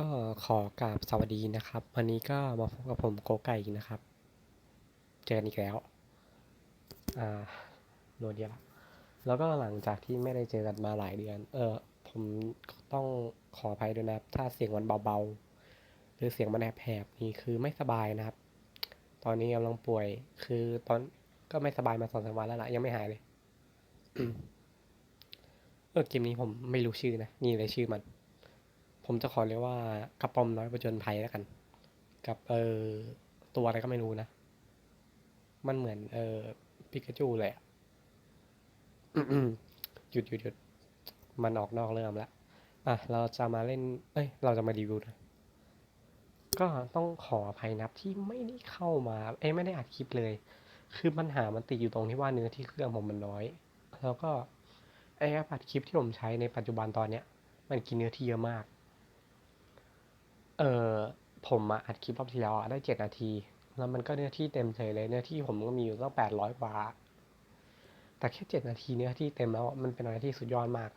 ก็ขอกราบสวัสดีนะครับ วันนี้ก็มาพบกับผมโกไก่นะครับ เจอกันอีกแล้ว อ่าโนเดียละแล้วก็หลังจากที่ไม่ได้เจอกันมาหลายเดือน เออ ผมต้องขออภัยด้วยนะครับ ถ้าเสียงมันเบาๆ หรือเสียงมันแหบๆนี่คือไม่สบายนะครับ ตอนนี้กำลังป่วย คือตอนก็ไม่สบายมาสองสามวันแล้วละยังไม่หายเลยเออเกมนี้ผมไม่รู้ชื่อนะ นี่เลยชื่อมัน ผมจะขอเรียกว่ากระป๋อมน้อยประจนภัยแล้วกัน กับเออตัวอะไรก็ไม่รู้นะ มันเหมือน เออปิกาจูเลยอะหยุดหยุดหยุดมันออกนอกเรื่องแล้วอะ เราจะมาเล่น เอ้ย เราจะมารีวิวนะ ก็ต้องขออภัยนับที่ไม่ได้เข้ามา เอ้ไม่ได้อัดคลิปเลย คือปัญหามันติดอยู่ตรงที่ว่าเนื้อที่เครื่องผมมันน้อย แล้วก็ไอ้แอปอัดคลิปที่ผมใช้ในปัจจุบันตอนเนี้ย มันกินเนื้อที่เยอะมาก เออผมมาอัดคลิปรอบที่แล้วได้เจ็ดนาที แล้วมันก็เนื้อที่เต็มเฉยเลยเนื้อที่ผมก็มีอยู่ตั้งแปดร้อยกว่า แต่แค่เจ็ดนาทีเนื้อที่เต็มแล้วมันเป็นอะไรที่สุดยอดมาก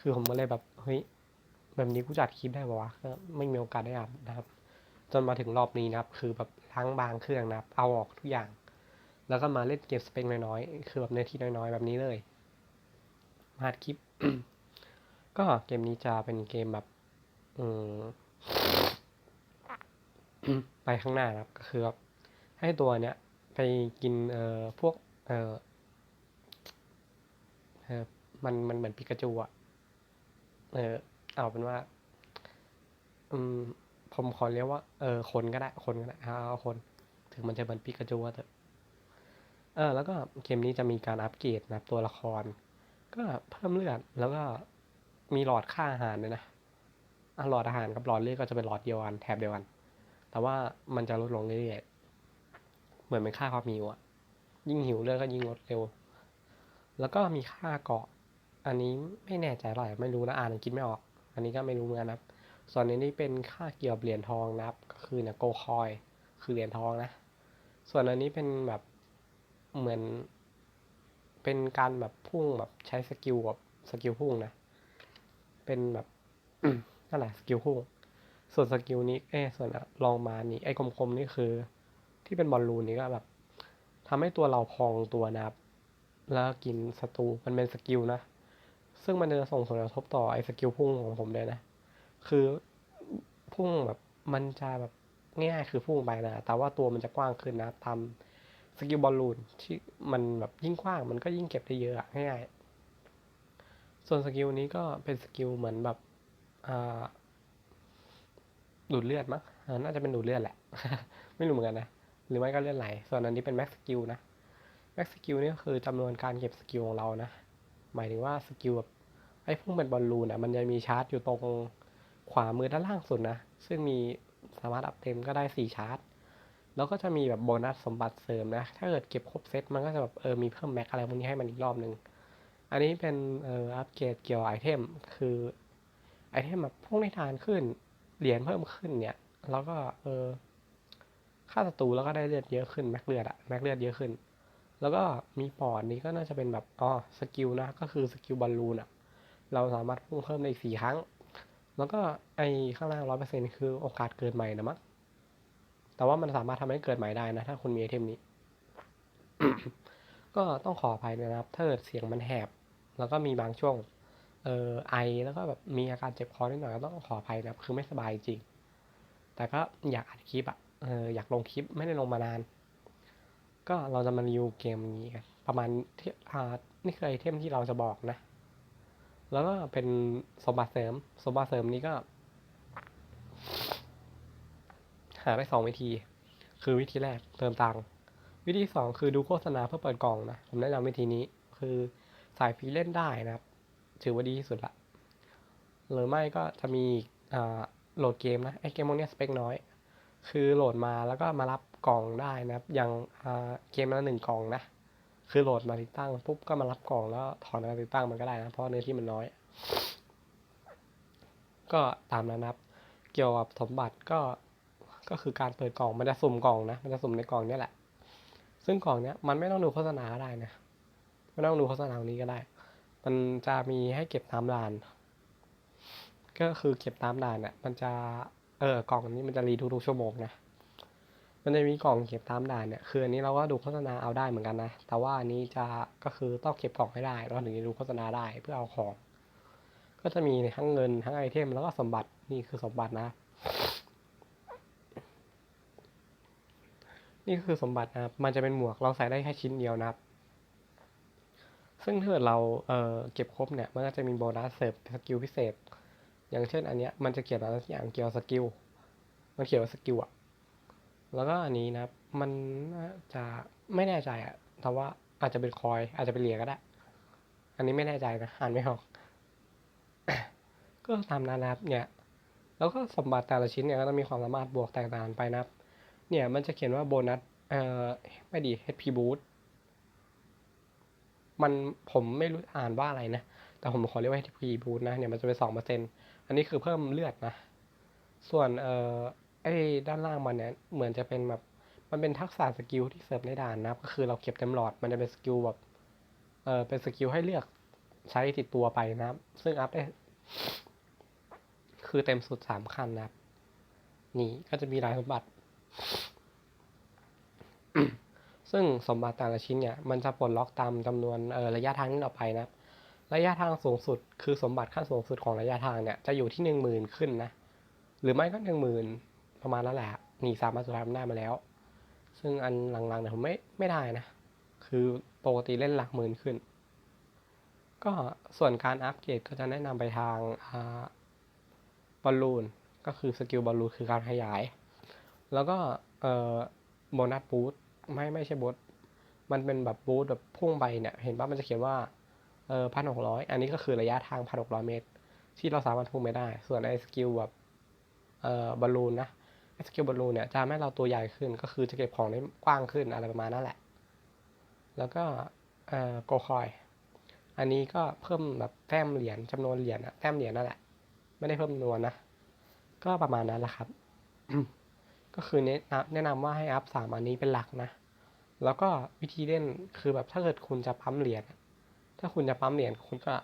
คือผมก็เลยแบบเฮ้ยแบบนี้กูจัดคลิปได้ปะวะก็ไม่มีโอกาสได้อัดนะครับ จนมาถึงรอบนี้นะครับ คือแบบล้างบางเครื่องนะครับ เอาออกทุกอย่าง แล้วก็มาเล่นเกมสเปคน้อยๆคือแบบเนื้อที่น้อยๆ แบบนี้เลยมาอัดคลิป ก็เกมนี้จะเป็นเกมแบบ อืมไปข้างหน้านะครับ ก็คือแบบให้ตัวเนี้ยไปกินเอ่อพวก เอ่อเออมันมันเหมือนปิกาจูอะเออเอาเป็นว่า อืม ผมขอเรียกว่า เออ คนก็ได้ คนก็ได้เอาคน ถึงมันจะเหมือนปิกาจูเถอะเออ แล้วก็เกมนี้จะมีการอัปเกรดนะตัวละคร ก็เพิ่มเลือดแล้วก็มีหลอดค่าอาหารด้วยนะ หลอดอาหารกับหลอดเลือดก็จะเป็นหลอดเดียวกันแถบเดียวกัน แต่ว่ามันจะลดลงเรื่อยๆ เหมือนเป็นค่าความหิวอะยิ่งหิวเลือดก็ยิ่งลดเร็ว แล้วก็มีค่าเกาะ อันนี้ไม่แน่ใจเท่าไหร่ไม่รู้นะอ่านอังกฤษไม่ออก อันนี้ก็ไม่รู้เหมือนกันนะครับ ส่วนอันนี้เป็นค่าเกี่ยวกับเหรียญทองนะครับ ก็คือเนี่ยโกคอย คือเหรียญทองนะ ส่วนอันนี้เป็นแบบเหมือน เป็นการแบบพุ่งแบบใช้สกิลแบบสกิลพุ่งนะ เป็นแบบ นั่นแหละสกิลพุ่งส่วนสกิลนี้เอ้ส่วนลองมานี่ไอ้กลมๆนี่คือ ที่เป็นบอลลูนนี่ก็แบบทำให้ตัวเราพองตัวนะครับ แล้วกินศัตรูมันเป็นสกิลนะ ซึ่งมันจะส่งผลกระทบต่อไอ้สกิลพุ่งของผมด้วยนะ คือพุ่งแบบมันจะแบบง่ายคือพุ่งไปนะ แต่ว่าตัวมันจะกว้างขึ้นนะทำสกิลบอลลูนที่มันแบบยิ่งกว้างมันก็ยิ่งเก็บได้เยอะง่าย ส่วนสกิลนี้ก็เป็นสกิลเหมือนแบบ ดูดเลือดมั้งน่าจะเป็นดูดเลือดแหละ ไม่รู้เหมือนกันนะ หรือไม่ก็เลือดไหล ส่วนอันนี้เป็นแม็กสกิลนะ แม็กสกิลนี่ก็คือจำนวนการเก็บสกิลของเรานะ หมายถึงว่าสกิลแบบไอ้พวกเป็นบอลลูนอะ มันจะมีชาร์จอยู่ตรงขวามือด้านล่างสุดนะ ซึ่งมีสามารถอัพเต็มก็ได้สี่ชาร์จ แล้วก็จะมีแบบโบนัสสมบัติเสริมนะ ถ้าเกิดเก็บครบเซตมันก็จะแบบเออมีเพิ่มแม็กอะไรพวกนี้ให้มันอีกรอบหนึ่งอันนี้เป็นเอออัปเกรดเกี่ยวกับไอเทม คือ ไอเทมแบบพวกในทานขึ้น เหรียญเพิ่มขึ้นเนี่ย แล้วก็เออค่าศัตรูแล้วก็ได้เลือดเยอะขึ้นแม็กเลือดอะแม็กเลือดเยอะขึ้น แล้วก็มีปอดนี้ก็น่าจะเป็นแบบอ๋อสกิลนะก็คือสกิลบอลลูนอะเราสามารถพุ่งเพิ่มได้อีกสี่ครั้ง แล้วก็ไอข้างล่างร้อยเปอร์เซ็นต์คือโอกาสเกิดใหม่นะมั้งแต่ว่ามันสามารถทำให้เกิดใหม่ได้นะ ถ้าคุณมีไอเทมนี้ ก็ต้องขออภัยด้วยนะครับถ้าเกิดเสียงมันแหบ แล้วก็มีบางช่วง เออไอแล้วก็แบบมีอาการเจ็บคอนิดหน่อยก็ต้องขออภัยนะคือไม่สบายจริง แต่ก็อยากอัดคลิปอะเอออยากลงคลิปไม่ได้ลงมานาน ก็เราจะมารีวิวเกมนี้กันประมาณที่อ่านี่คือไอเทมที่เราจะบอกนะ แล้วก็เป็นสมบัติเสริมสมบัติเสริมนี้ก็หาได้สองวิธี คือวิธีแรกเติมตังค์วิธีสองคือดูโฆษณาเพื่อเปิดกล่องนะ ผมแนะนำวิธีนี้คือสายฟรีเล่นได้นะครับ ถือว่าดีที่สุดละหรือไม่ก็จะมีอ่าโหลดเกมนะไอเกมพวกนี้สเปคน้อย คือโหลดมาแล้วก็มารับกล่องได้นะครับ อย่างอ่าเกมละหนึ่งกล่องนะ คือโหลดมาติดตั้งปุ๊บก็มารับกล่องแล้วถอนมาติดตั้งมันก็ได้นะเพราะเนื้อที่มันน้อย ก็ตามนั้นนะครับ เกี่ยวกับสมบัติก็ก็คือการเปิดกล่องมันจะสุ่มกล่องนะ มันจะสุ่มในกล่องนี้แหละ ซึ่งกล่องเนี้ยมันไม่ต้องดูโฆษณาก็ได้นะ ไม่ต้องดูโฆษณาตรงนี้ก็ได้ มันจะมีให้เก็บตามลาน ก็คือเก็บตามด่านเนี่ยมันจะ เออกล่องนี้มันจะรีทุกๆชั่วโมงนะ มันจะมีกล่องเก็บตามด่านเนี่ย คืออันนี้เราก็ดูโฆษณาเอาได้เหมือนกันนะ แต่ว่าอันนี้จะก็คือต้องเก็บกล่องให้ได้ เราถึงจะดูโฆษณาได้เพื่อเอาของ ก็จะมีทั้งเงินทั้งไอเทมแล้วก็สมบัติ นี่คือสมบัตินะ นี่คือสมบัตินะครับ มันจะเป็นหมวกเราใส่ได้แค่ชิ้นเดียวนะครับ ซึ่งถ้าเกิดเราเเก็บครบเนี่ย มันก็จะมีโบนัสเสริมสกิลพิเศษ อย่างเช่นอันเนี้ยมันจะเขียนอะไรสักอย่างเกี่ยวสกิล มันเขียนว่าสกิลอะแล้วก็อันนี้นะ มันจะไม่แน่ใจอะแต่ว่าอาจจะเป็นคอย อาจจะเป็นเหรียญก็ได้ อันนี้ไม่แน่ใจนะอ่านไม่ออก ก็ตามนั้นนะครับเนี่ย แล้วก็สมบัติแต่ละชิ้นเนี่ยก็ต้องมีความสามารถบวกแตกต่างไปนะครับ เนี่ยมันจะเขียนว่าโบนัส เอ่อ ไม่ดี HP boost มันผมไม่รู้อ่านว่าอะไรนะ แต่ผมขอเรียกว่า HP boost นะเนี่ยมันจะเป็นสองเปอร์เซ็นอันนี้คือเพิ่มเลือดนะ ส่วนเอ่อไอ้ด้านล่างมันเนี่ยเหมือนจะเป็นแบบมันเป็นทักษะสกิลที่เสริมในด่านนะครับ ก็คือเราเก็บเต็มหลอดมันจะเป็นสกิลแบบเออเป็นสกิลให้เลือกใช้ติดตัวไปนะครับ ซึ่งอัพได้คือเต็มสุดสามขั้นนะครับ นี่ก็จะมีรายสมบัติ ซึ่งสมบัติแต่ละชิ้นเนี่ยมันจะปลดล็อกตามจำนวนระยะทางที่เราไปนะ ระยะทางสูงสุดคือสมบัติขั้นสูงสุดของระยะทางเนี่ยจะอยู่ที่หนึ่งหมื่นขึ้นนะ หรือไม่ก็หนึ่งหมื่นประมาณนั้นแหละนี่สามารถสุดท้ายมันได้มาแล้ว ซึ่งอันหลังๆเนี่ยผมไม่ไม่ได้นะ คือปกติเล่นหลักหมื่นขึ้น ก็ส่วนการอัปเกรดก็จะแนะนำไปทางบอลลูนก็คือสกิลบอลลูนคือการขยาย แล้วก็โบนัสบูท ไม่ไม่ใช่บูมันเป็นแบบบูทแบบพุ่งไปเนี่ย เห็นว่ามันจะเขียนว่าเออพันหกร้อยอันนี้ก็คือระยะทางพันหกร้อยเมตร ที่เราสามารถพุ่งไปได้ ส่วนไอ้สกิลแบบเอ่อบอลลูนนะไอ้สกิลบอลลูนเนี่ยจะทำให้เราตัวใหญ่ขึ้นก็คือจะเก็บของได้กว้างขึ้นอะไรประมาณนั้นแหละ แล้วก็เอ่อโกคอย อันนี้ก็เพิ่มแบบแต้มเหรียญจำนวนเหรียญอะแต้มเหรียญนั่นแหละ ไม่ได้เพิ่มจำนวนนะก็ประมาณนั้นแหละครับ ก็คือแนะนำแนะนำว่าให้อัพสามอันนี้เป็นหลักนะ แล้วก็วิธีเล่นคือแบบถ้าเกิดคุณจะปั๊มเหรียญถ้าคุณจะปั๊มเหรียญคุณก็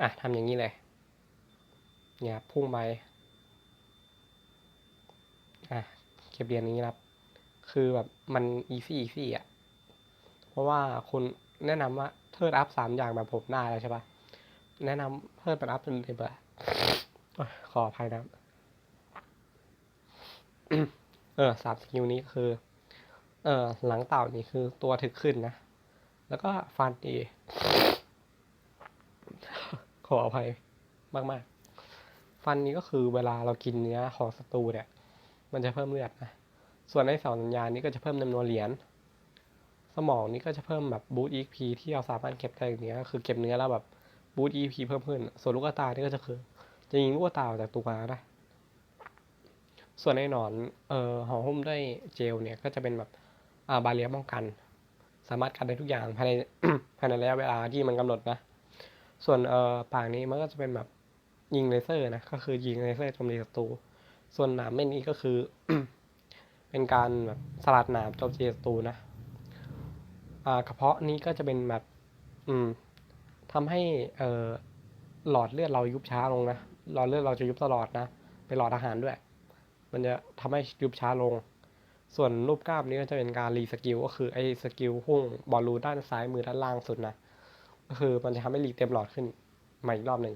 อะทำอย่างนี้เลย เนี่ยพุ่งไปอะเก็บเหรียญนี้ครับ คือแบบมันอีซี่อีซี่อะ เพราะว่าคุณแนะนำว่าเทิร์ดอัพสามอย่างแบบผมได้แล้วใช่ปะแนะนำเทิร์ดเป็นอัพเป็นเลยแบบขออภัยนะ เออสามสกิลนี้คือ เออหลังเต่านี่คือตัวถึกขึ้นนะ แล้วก็ฟันดี ขออภัยมาก ๆ ฟันนี้ก็คือเวลาเรากินเนื้อของศัตรูเนี่ย มันจะเพิ่มเลือดนะ ส่วนไอ้สองสัญญาณนี้ก็จะเพิ่มจำนวนเหรียญ สมองนี้ก็จะเพิ่มแบบบูต EP ที่เราสามารถเก็บได้อย่างเนี้ยก็คือเก็บเนื้อแล้วแบบบูต EP เพิ่มขึ้น ส่วนลูกตานี่ก็จะคือ จะยิงลูกตาออกจากตัวได้ส่วนไอ้หนอน เอ่อห่อหุ้มด้วยเจลเนี่ย ก็จะเป็นแบบ บาเรียป้องกัน สามารถกันได้ทุกอย่างภายในภายในระยะเวลาที่มันกำหนดนะ ส่วนเอ่อปากนี้มันก็จะเป็นแบบยิงเลเซอร์นะ ก็คือยิงเลเซอร์โจมตีศัตรู ส่วนหนามเม่นนี้ก็คือ เป็นการแบบสลัดหนามโจมตีศัตรูนะอ่ากระเพาะนี้ก็จะเป็นแบบ อืมทำให้เอ่อหลอดเลือดเรายุบช้าลงนะ หลอดเลือดเราจะยุบตลอดนะ เป็นหลอดอาหารด้วย มันจะทำให้ยุบช้าลง ส่วนรูปกล้ามนี้ก็จะเป็นการรีสกิลก็คือไอ้สกิลพุ่งบอลลูด้านซ้ายมือด้านล่างสุดนะ ก็คือมันจะทำให้รีเต็มหลอดขึ้นใหม่อีกรอบหนึ่ง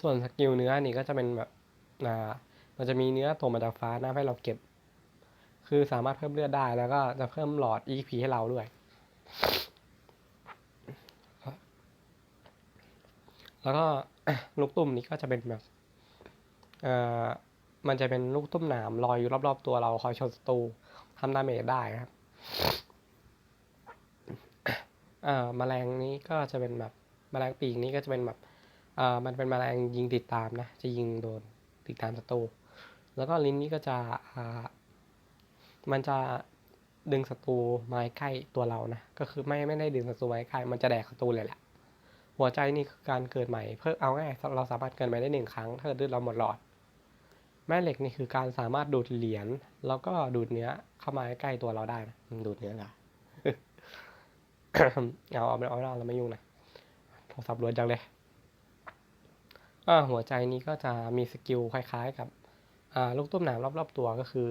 ส่วนสกิลเนื้อนี่ก็จะเป็นแบบอ่ามันจะมีเนื้อตกมาจากฟ้านะให้เราเก็บ คือสามารถเพิ่มเลือดได้แล้วก็จะเพิ่มหลอด EP ให้เราด้วย แล้วก็ลูกตุ้มนี้ก็จะเป็นแบบ เอ่อ มันจะเป็นลูกตุ้มหนามลอยอยู่รอบๆตัวเราคอยชนศัตรูทำดาเมจได้ครับเอ่อแมลงนี้ก็จะเป็นแบบแมลงปีกนี้ก็จะเป็นแบบเอ่อมันเป็นแมลงยิงติดตามนะ จะยิงโดนติดตามศัตรูแล้วก็ลิ้นนี้ก็จะอ่ามันจะดึงศัตรูมาใกล้ตัวเรานะ ก็คือไม่ไม่ได้ดึงศัตรูมาใกล้ มันจะแดกศัตรูเลยแหละ หัวใจนี่คือการเกิดใหม่ เพิ่มเอาง่ายเราสามารถเกิดใหม่ได้หนึ่งครั้ง ถ้าเกิดเลือดเราหมดหลอด แม่เหล็กนี่คือการสามารถดูดเหรียญแล้วก็ดูดเนื้อเข้ามาใกล้ตัวเราได้นะอืมดูดเนื้อเหรอเอาเอาไม่เอาเราเราไม่ยุ่งนะผผมสับรวนจังเลยอ่าหัวใจนี้ก็จะมีสกิลคล้าย ๆ กับอ่าลูกตุ้มหนามรอบๆตัวก็คือ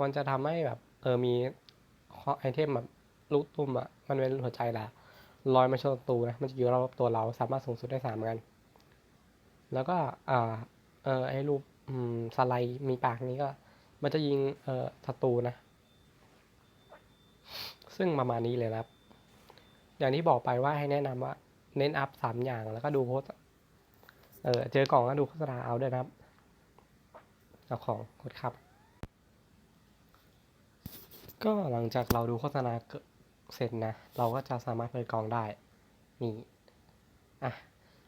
มันจะทำให้แบบเออมีไอเทมแบบลูกตุ้มอะมันเป็นหัวใจแหละลอยมาชนศัตรูนะมันจะอยู่รอบๆตัวเราสามารถสูงสุดได้สามเหมือนกัน แล้วก็อ่าเออไอ้รูปอืม สไลด์มีปากนี้ก็ มันจะยิงเอ่อศัตรูนะ ซึ่งประมาณนี้เลยนะครับ อย่างที่บอกไปว่าให้แนะนำว่า เน้นอัพสามอย่างแล้วก็ดูโพสเออเจอกล่องก็ดูโฆษณาเอาด้วยนะครับ เอาของกดครับ ก็หลังจากเราดูโฆษณาเสร็จนะ เราก็จะสามารถเปิดกล่องได้ นี่ อะ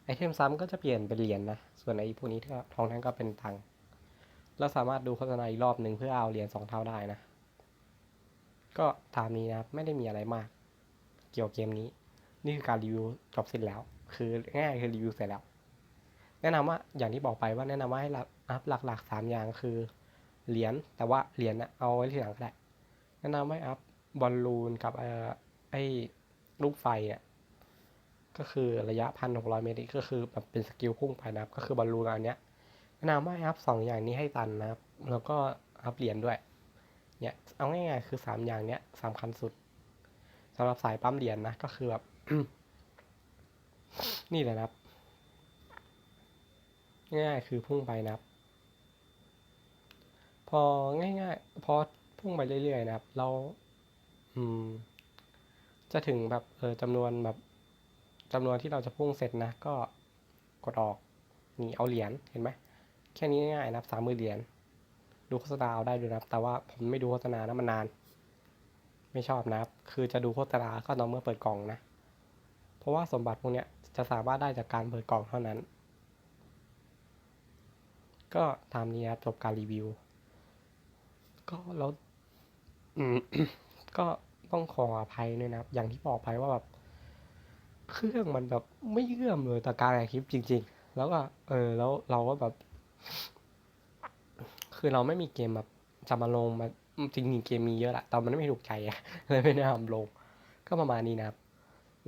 ไอเทมซ้ำก็จะเปลี่ยนเป็นเหรียญนะส่วนไอพวกนี้ก็ทองนั้นก็เป็นตังค์ เราสามารถดูโฆษณาอีกรอบหนึ่งเพื่อเอาเหรียญสองเท่าได้นะ ก็ตามนี้นะครับไม่ได้มีอะไรมาก เกี่ยวกับเกมนี้ นี่คือการรีวิวจบสิ้นแล้ว คือง่ายคือรีวิวเสร็จแล้ว แนะนำว่าอย่างที่บอกไปว่าแนะนำว่าให้อัพหลักๆสามอย่างคือเหรียญแต่ว่าเหรียญนะเอาไว้ทีหลังก็ได้แนะนำให้อัพบอลลูนกับเออไอ้ลูกไฟอะก็คือระยะพันหกร้อยเมตรนี่ก็คือแบบเป็นสกิลพุ่งไปนะครับ ก็คือบอลลูนอันเนี้ย แนะนำว่าอัพสองอย่างนี้ให้ตันนะครับ แล้วก็อัพเหรียญด้วย เนี่ยเอาง่ายๆคือสามอย่างเนี้ยสำคัญสุดสำหรับสายปั๊มเหรียญนะก็คือแบบนี่แหละนะครับ ง่ายๆคือพุ่งไปนะครับ พอง่ายๆพอพุ่งไปเรื่อยๆนะครับ เรา อืม จะถึงแบบเออจำนวนแบบจำนวนที่เราจะพุ่งเสร็จนะ ก็กดออกนี่เอาเหรียญเห็นไหม แค่นี้ง่ายๆนะครับสามมือเหรียญดูโฆษณาเอาได้ด้วยนะครับ แต่ว่าผมไม่ดูโฆษณานะมันนาน ไม่ชอบนะครับ คือจะดูโฆษณาก็ต้องเมื่อเปิดกล่องนะ เพราะว่าสมบัติพวกเนี้ยจะสามารถได้จากการเปิดกล่องเท่านั้น ก็ตามนี้ครับจบการรีวิว ก็แล้วก็ต้องขออภัยด้วยนะครับ อย่างที่บอกไปว่าแบบเครื่องมันแบบไม่เอื้อมเลยต่อการถ่ายคลิปจริง ๆ แล้วก็เออแล้วเราก็แบบ คือเราไม่มีเกมแบบจะมาลงมาจริงๆเกมมีเยอะแหละแต่มันไม่ถูกใจอะเลยไม่ได้ทำลง ก็ประมาณนี้นะครับ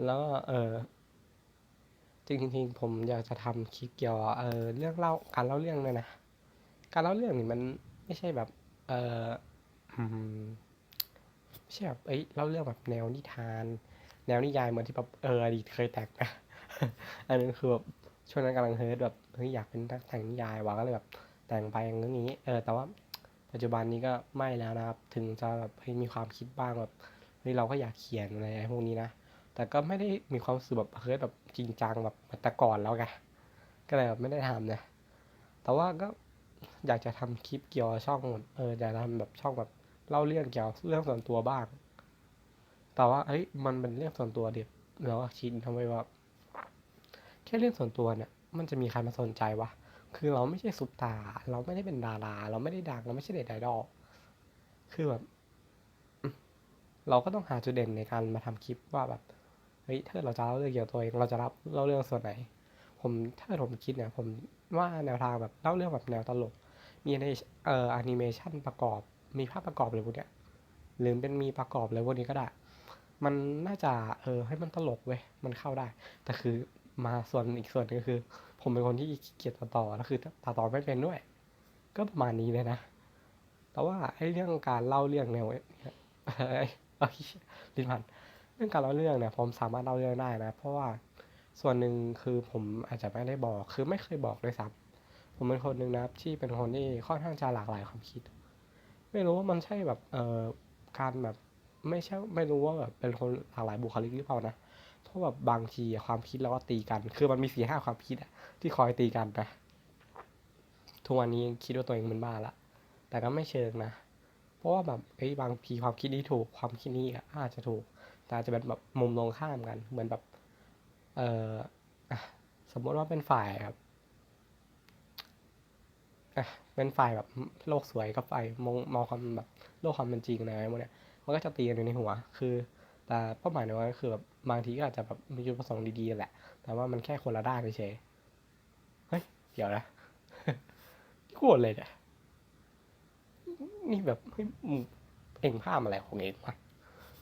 แล้วเออจริงๆผมอยากจะทำคลิปเกี่ยวกับเออเรื่องเล่าการเล่าเรื่องเลยนะการเล่าเรื่องนี่มันไม่ใช่แบบ เออไม่ใช่แบบเอ้ยเล่าเรื่องแบบแนวนิทาน แนวนิยายเหมือนที่แบบเอออดีตเคยแต่งนะอันนั้นคือแบบ ช่วงนั้นกำลังเฮิร์ตแบบเฮ้ยอยากเป็นนักแต่งนิยายว่ะก็เลยแบบแต่งไปอย่างนี้เออแต่ว่าปัจจุบันนี้ก็ไม่แล้วนะครับ ถึงจะแบบมีความคิดบ้างแบบเฮ้ยเราก็อยากเขียนอะไรพวกนี้นะแต่ก็ไม่ได้มีความสึกแบบเฮ้ยแบบจริงจังแบบแต่ก่อนแล้วไงก็เลยแบบไม่ได้ทำนะแต่ว่าก็อยากจะทำคลิปเกี่ยวกับช่องเอออยากจะทำแบบช่องแบบเล่าเรื่องเกี่ยวกับเรื่องส่วนตัวบ้าง แต่ว่าเอ้ยมันเป็นเรื่องส่วนตัวเด็กเราก็คิดทำไมว่า ค่เรื่องส่วนตัวเนี่ย มันจะมีใครมาสนใจวะ คือเราไม่ใช่ซุปตา เราไม่ได้เป็นดารา เราไม่ได้ดัง เราไม่ใช่เด็ดไอดอล คือแบบ เราก็ต้องหาจุดเด่นในการมาทำคลิปว่าแบบ เฮ้ย ถ้าเราจะเล่าเรื่องเกี่ยวกับตัวเอง เราจะรับเล่าเรื่องส่วนไหน ผมถ้าผมคิดเนี่ย ผมว่าแนวทางแบบเล่าเรื่องแบบแนวตลก มีในเอ่อแอนิเมชันประกอบ มีภาพประกอบเลยพวกเนี้ย หรือเป็นมีประกอบเลยพวกนี้ก็ได้ มันน่าจะ เออ ให้มันตลกเว้ย มันเข้าได้ แต่คือ มาส่วนอีกส่วนหนึงก็คือ ผมเป็นคนที่เกียจตัดต่อแล้วคือตัดต่อไม่เป็นด้วย ก็ประมาณนี้เลยนะ แต่ว่าไอ้เรื่องการเล่าเรื่องเนี่ยเอ้ยเอ้ยลิ้นพันเรื่องการเล่าเรื่องเนี่ยผมสามารถเล่าเรื่องได้นะ เพราะว่าส่วนหนึ่งคือผมอาจจะไม่ได้บอก คือไม่เคยบอกเลยซ้ำผมเป็นคนหนึ่งนะครับที่เป็นคนที่ค่อนข้างจะหลากหลายความคิด ไม่รู้ว่ามันใช่แบบเอ่อการแบบไม่ใช่ไม่รู้ว่าแบบเป็นคนหลากหลายบุคลิกหรือเปล่านะ เพราะแบบบางทีความคิดเราก็ตีกัน คือมันมีสี่ห้าความคิดอะที่คอยตีกันนะทุกวันนี้ยังคิดว่าตัวเองเป็นบ้าละ แต่ก็ไม่เชิงนะ เพราะว่าแบบเอ้ยบางทีความคิดนี้ถูก ความคิดนี้อาจจะถูก แต่อาจจะเป็นแบบมุมตรงข้ามกัน เหมือนแบบ เออสมมติว่าเป็นฝ่ายครับเป็นฝ่ายแบบโลกสวยกับฝ่ายมองมองความแบบโลกความเป็นจริงอะไรพวกเนี้ยมันก็จะตีกันอยู่ในหัว คือ แต่เป้าหมายในวันก็คือแบบบางทีก็อาจจะแบบมีจุดประสงค์ดีๆแหละ แต่ว่ามันแค่คนละด้านเฉยเฮ้ย เดี๋ยวนะโคตรเลยเนี่ยนี่แบบเฮ้ยเอ็งภาพอะไรของเองวะ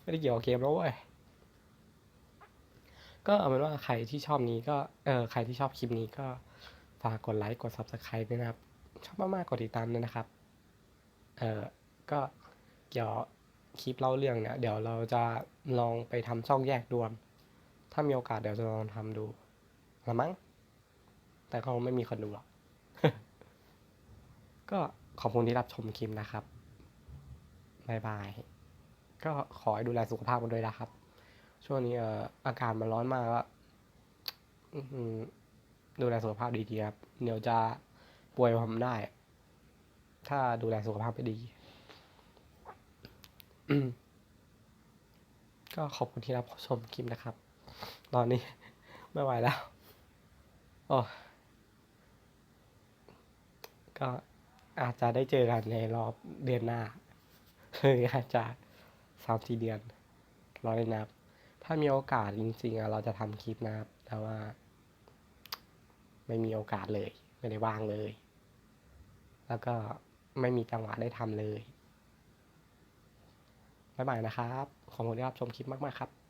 ไม่ได้เกี่ยวกับเกมแล้วเว้ยก็เอาเป็นว่าใครที่ชอบนี้ก็เออใครที่ชอบคลิปนี้ก็ฝากกดไลค์กด Subscribe ด้วยนะครับ ชอบมากๆกดติดตามด้วยนะครับ เออก็เดี๋ยว คลิปเล่าเรื่องเนี่ยเดี๋ยวเราจะลองไปทำช่องแยกดวมถ้ามีโอกาสเดี๋ยวจะลองทำดูละมั้ง แต่ก็ไม่มีคนดูหรอก ก็ขอบคุณที่รับชมคลิปนะครับบายบาย ก็ขอให้ดูแลสุขภาพกันด้วยนะครับ ช่วงนี้เอ่ออากาศมันร้อนมากก็ดูแลสุขภาพดีๆครับ เดี๋ยวจะป่วยผมได้ ถ้าดูแลสุขภาพไม่ดี ก็ขอบคุณที่รับชมคลิปนะครับ ตอนนี้ไม่ไหวแล้วโอ้ก็อาจจะได้เจอกันในรอบเดือนหน้าหรืออาจจะสามสี่เดือนรอเลยนะครับ ถ้ามีโอกาสจริงๆอะเราจะทำคลิปนะครับ แต่ว่า ไม่มีโอกาสเลย ไม่ได้ว่างเลย แล้วก็ไม่มีจังหวะได้ทำเลย บ๊ายบายนะครับ ขอบคุณที่รับชมคลิปมาก ๆ ครับ